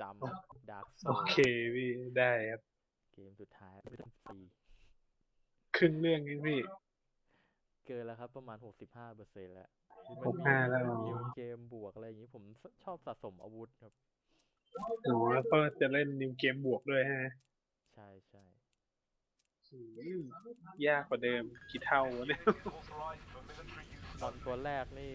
จำดาร์กโอเคพี่ได้ครับ เกมสุดท้ายเป็นฟรีครึ่งเรื่องนีงพี่ เกินแล้วครับประมาณหกสิบห้าเปอร์เซ็นต์แล้วหกห้าแล้วมีเกมบวกอะไรอย่างนี้ ผมชอบสะสมอาวุธครับโอ้แล้วก็จะเล่นนิวเกมบวกด้วยฮะใช่ใช่ ยากกว่าเดิมกี่เท่าเนี่ย ตอนตัวแรกนี่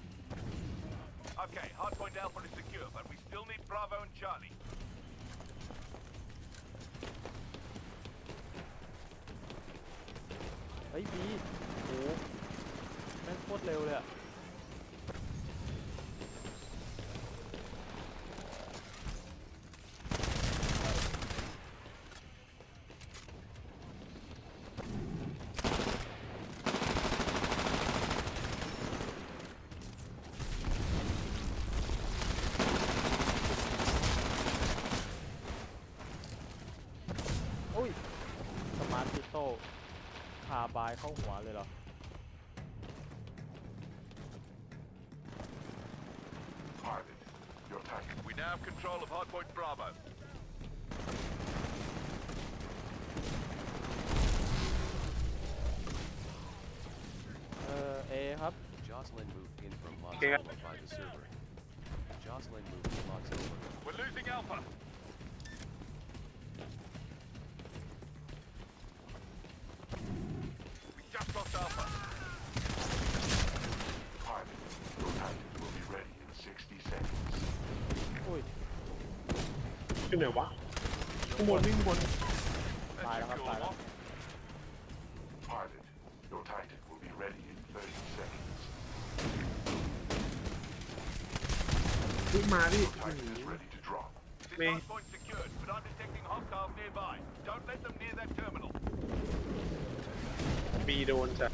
Okay, hardpoint Alpha is secure, but we still need Bravo and Charlie. Hey, B. Oh. าบายเข้าหัวเลยเหรอเออเอครับ uh, Jocelyn moved in from Lux Yeah. over by the server. Jocelyn moved to Lux We're losing Alpha. อยู่ไหนวะข้างบนวิ่งข้างบนตายแล้วครับตายแล้ว Pilot, your Titan will be ready in 30 seconds. วิ่งมาพี่ Titan is ready Me. Don't let them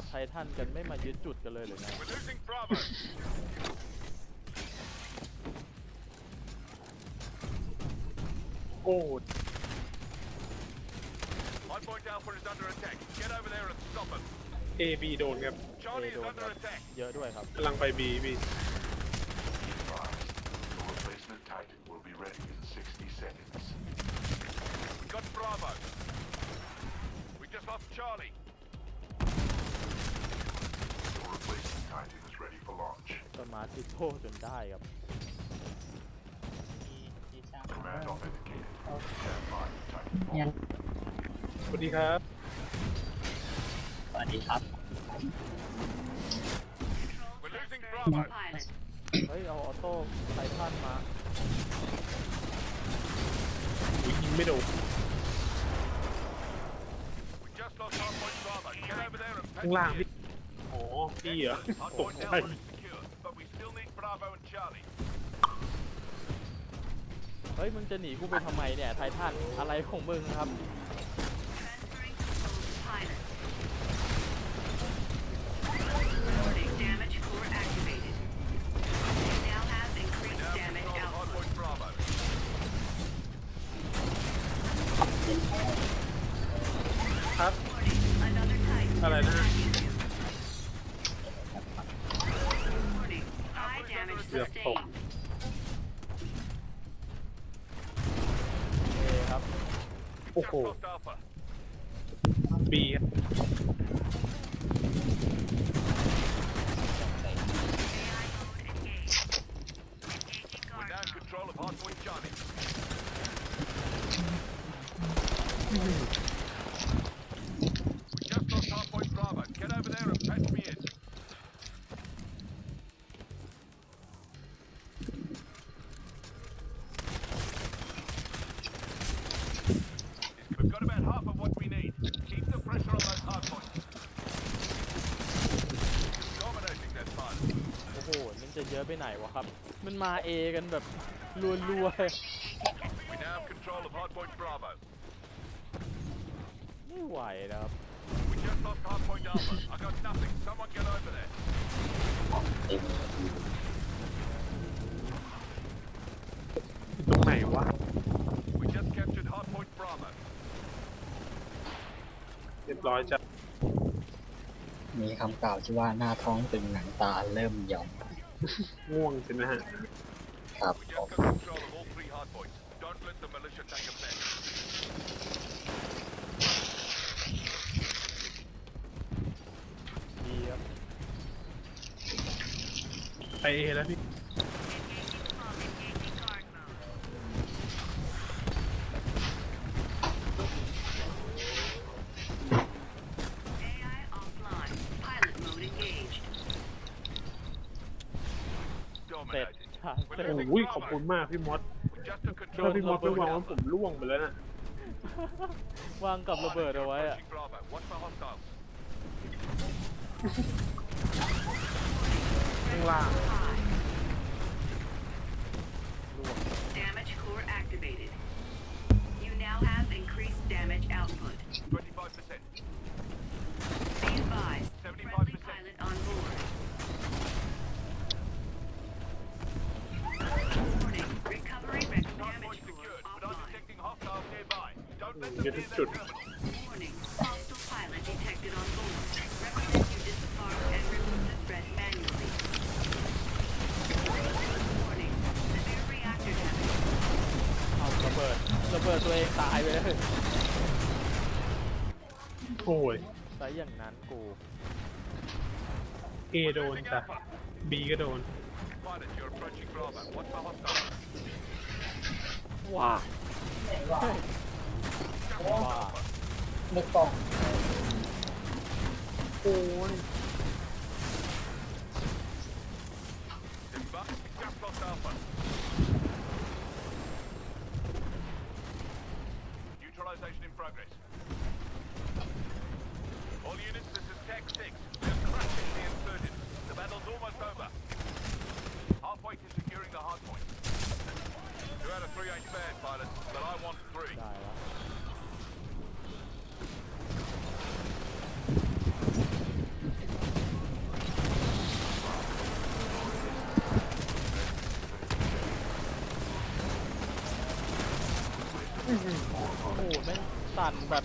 ขับไททันกันไม่มายึดจุดกันเลยเลยนะโอ้ดเอบีโดนครับเยอะด้วยครับกำลังไปบีบี b for launch. ต้นไม้ติโซ่จนได้ครับยันสวัสดีครับ สวัสดีครับเฮ้ยเอาออโต้ไททานมาวิ่งไม่โดนข้างล่างพี่ีเหรอตกใจเฮ้ยมึงจะหนีกูไปทำไมเนี่ย ไททัน อะไรของมึงครับือกโอเคครับโอ้โห B อะเอะไปไหนวะครับ มันมาเ A กันแบบรัวๆไม่ไหวนะตรงไหนวะเรียบร้อยจ้ะ มีคำกล่าวที่ว่าหน้าท้องตึงหนังตาเริ่มหย่อนง่วงใช่ไหมฮะ ครับ We just got control of all three hard points. Don't let the militia take effect. ดีครับไปเอแล้วพี่โอ้ยขอบคุณมากพี่มดถ้าพี่มดไม่วางผมล่วงไปแล้วน่ะ วางกับระเบิดเอาไว้ข้างล่างลอยู่ทุกจุด Warning. Hostile pilot detected on board. Recommend you disarm and remove the threat manually. Warning. Severe reactor damage. เอาระเบิดระเบิดตัวเองตายไปเลยโอ้ยใช้อย่างนั้นกูเอโดนจ้ะบีก็โดน Pilot, you're approaching Bravo. Watch our start. ว้าไม่ต้องโอ้ย This is Tech 6. โอ้โหไม่งสั่นแบบ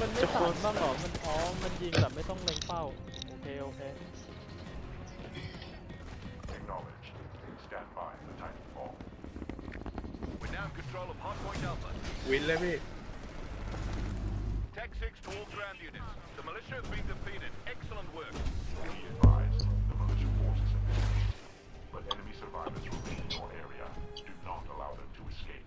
มันไม่สั่นบ้างเหรอมันอ๋อมันยิงแบบไม่ต้องเล็งเป้าโอเคโอเค Acknowledged. Stand by for Titanfall. We're now in control of Hardpoint Alpha. วินเลยพี่ Tech 6 to all ground units. The militia has been defeated. Excellent work. Be advised, the militia forces have been but enemy survivors remain in your area. Do not allow them to escape.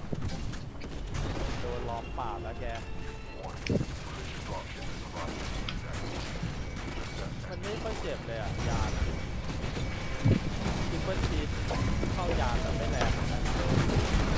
องปาบแล้วแกมันไม่ค่อยเจ็บเลยอ่ะ ยานิปเปิลชีสเข้ายาแต่ไม่แรง